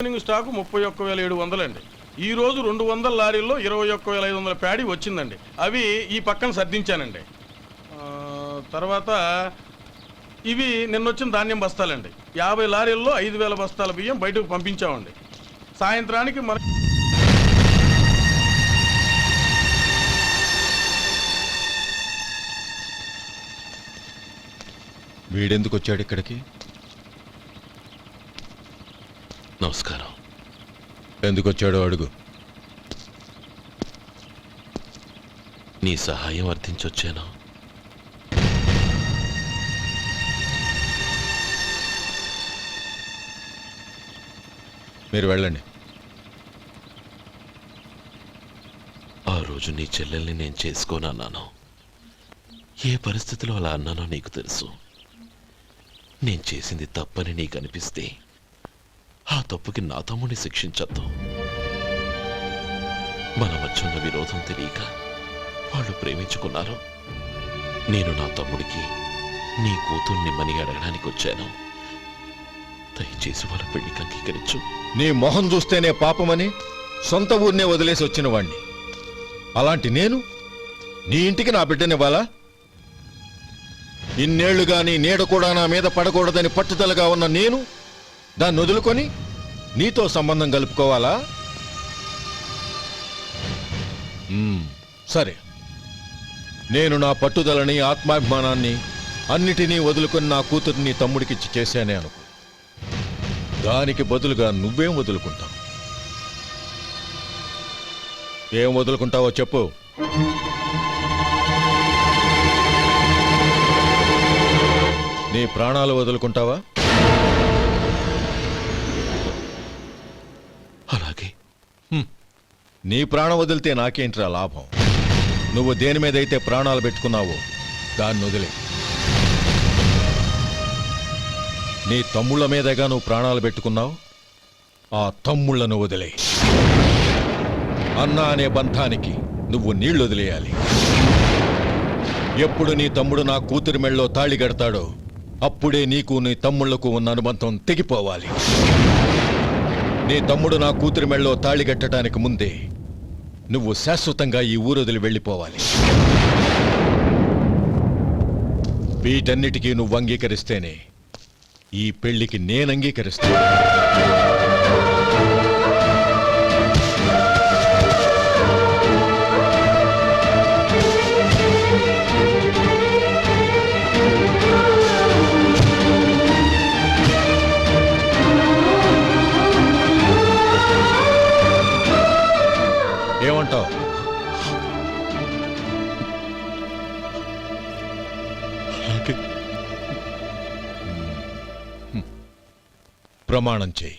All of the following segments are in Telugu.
ఓపెనింగ్ స్టాకు ముప్పై ఒక్క వేల ఏడు వందలండి. ఈ రోజు రెండు వందల లారీల్లో ఇరవై ఒక్క వేల ఐదు వందల ప్యాడీ వచ్చిందండి. అవి ఈ పక్కన సర్దించానండి. తర్వాత ఇవి నిన్న వచ్చిన ధాన్యం బస్తాలండి. యాభై లారీల్లో ఐదు వేల బస్తాల బియ్యం బయటకు పంపించామండి. సాయంత్రానికి మన వీడెందుకు వచ్చాడు ఇక్కడికి? నమస్కారం. ఎందుకు వచ్చాడో అడుగు. నీ సహాయం అర్థించొచ్చాను మీరు వెళ్ళండి. ఆ రోజు నీ చెల్లెల్ని నేను చేసుకోనన్నాను. ఏ పరిస్థితిలో అలా అన్నానో నీకు తెలుసు. నేను చేసింది తప్పని నీకు అనిపిస్తే ఆ తప్పుకి నా తమ్ముడిని శిక్షించద్దు. మన మధ్య ఉన్న విరోధం తెలియక వాళ్ళు ప్రేమించుకున్నారు. నేను నా తమ్ముడికి నీ కూతుర్ని మని అడగడానికి వచ్చాను. దయచేసి వాళ్ళ పెళ్ళికి అంగీకరించు. నీ మొహం చూస్తేనే పాపమని సొంత ఊరినే వదిలేసి వచ్చిన వాణ్ణి. అలాంటి నేను నీ ఇంటికి నా బిడ్డనివ్వాలా? ఇన్నేళ్ళుగా నీ నీడ కూడా నా మీద పడకూడదని పట్టుదలగా ఉన్న నేను దాన్ని వదులుకొని నీతో సంబంధం కలుపుకోవాలా? సరే. నేను నా పట్టుదలని ఆత్మాభిమానాన్ని అన్నిటినీ వదులుకొని నా కూతుర్ని తమ్ముడికిచ్చి చేశానే అనుకో. దానికి బదులుగా నువ్వేం వదులుకుంటావు? ఏం వదులుకుంటావో చెప్పు. నీ ప్రాణాలు వదులుకుంటావా? అలాగే. నీ ప్రాణం వదిలితే నాకేంట్రా లాభం? నువ్వు దేని మీదైతే ప్రాణాలు పెట్టుకున్నావో దాన్ని వదిలే. నీ తమ్ముళ్ళ మీదగా నువ్వు ప్రాణాలు పెట్టుకున్నావు? ఆ తమ్ముళ్ళను వదిలే. అన్న అనే బంధానికి నువ్వు నీళ్ళు వదిలేయాలి. ఎప్పుడు నీ తమ్ముడు నా కూతురి మెళ్ళలో తాళి కడతాడో అప్పుడే నీకు నీ తమ్ముళ్ళకు ఉన్న అనుబంధం తెగిపోవాలి. నీ తమ్ముడు నా కూతురి మెళ్ళో తాళిగట్టడానికి ముందే నువ్వు శాశ్వతంగా ఈ ఊరొదిలి వెళ్ళిపోవాలి. వీటన్నిటికీ నువ్వు అంగీకరిస్తేనే ఈ పెళ్ళికి నేను అంగీకరిస్తాను. ప్రమాణం చేయి.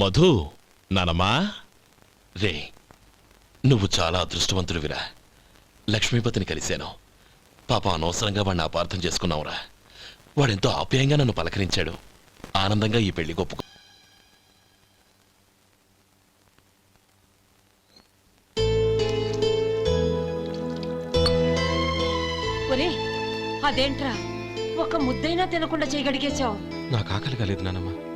మధు నానమ్మా. రే నువ్వు చాలా అదృష్టవంతుడివిరా. లక్ష్మీపతిని కలిశాను. పాప అనవసరంగా వాడిని అపార్థం చేసుకున్నావురా. వాడెంతో ఆప్యాయంగా నన్ను పలకరించాడు. ఆనందంగా ఈ పెళ్ళి గొప్ప అదేంట్రా? ఒక ముద్దైనా తినకుండా చేయగడిగేశావు. నాకు ఆకలి కాలేదు నానమ్మ.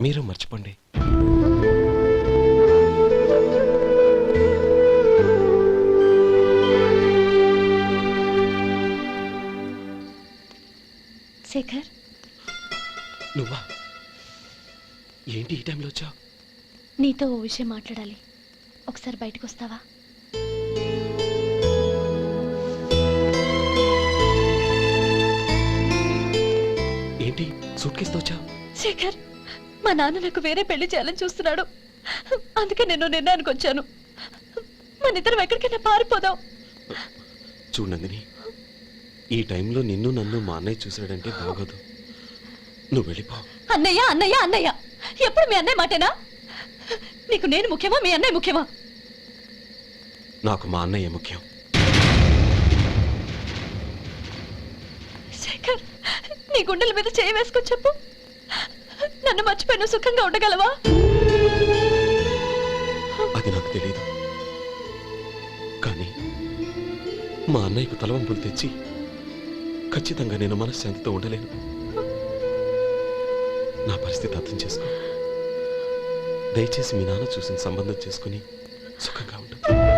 మీరు మర్చిపోండి. శేఖర్? నువ్వా? ఏంటి ఈ టైంలో వచ్చావు? నీతో ఓ విషయం మాట్లాడాలి. ఒకసారి బయటకు వస్తావా? ఏంటి? సూట్ కేసుతో వచ్చావు? శేఖర్! మా నాన్న నాకు వేరే పెళ్ళి చేయాలని చూస్తున్నాడు. అందుకే నేను నిర్ణయానికి వచ్చాను. మన ఇద్దరం ఎక్కడికైనా పారిపోదాం. చూడు నందిని ఈ టైంలో నిన్ను నన్ను మా అన్నయ్య చూశాడంటే బాగోదు. నువ్వు వెళ్ళిపో. అన్నయ్య అన్నయ్య అన్నయ్య ఎప్పుడు మీ అన్నయ్య మాటేనా? నీకు నేను ముఖ్యమా మీ అన్నయ్య ముఖ్యమా? నాకు మా అన్నయ్య ముఖ్యం. శేఖర్ నీ గుండెల మీద చేయి వేసుకొని చెప్పు. నన్ను మర్చిపోయిన సుఖంగా ఉండగలవా? అది నాకు తెలియదు కానీ మా అన్నయ్యకు తలవంపులు తెచ్చి ఖచ్చితంగా నేను మనశ్శాంతితో ఉండలేను. నా పరిస్థితి అర్థం చేసుకో. దయచేసి మీ నాన్న చూసిన సంబంధం చేసుకుని సుఖంగా ఉంటుంది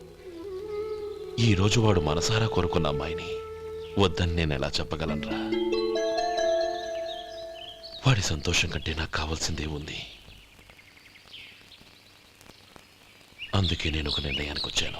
ఈరోజు వాడు మనసారా కోరుకున్న అమ్మాయిని వద్దని నేను ఎలా చెప్పగలనురా? వాడి సంతోషం కంటే నాకు కావాల్సిందే ఉంది. అందుకే నేను ఒక నిర్ణయానికి వచ్చాను.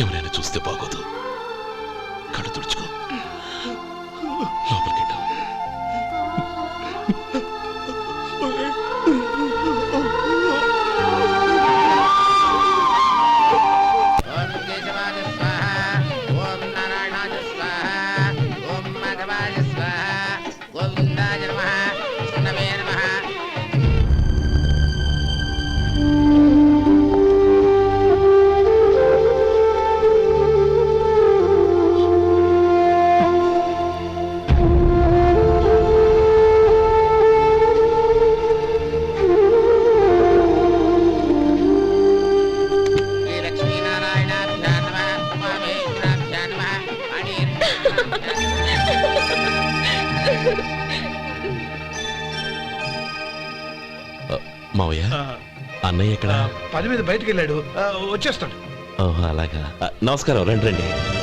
ఎవరైనా చూస్తే బాగోదు. మావయ్య అన్నయ్య ఎక్కడ? పని మీద బయటికి వెళ్ళాడు. వచ్చేస్తాడు. ఓహో అలాగా. నమస్కారం రండి రండి.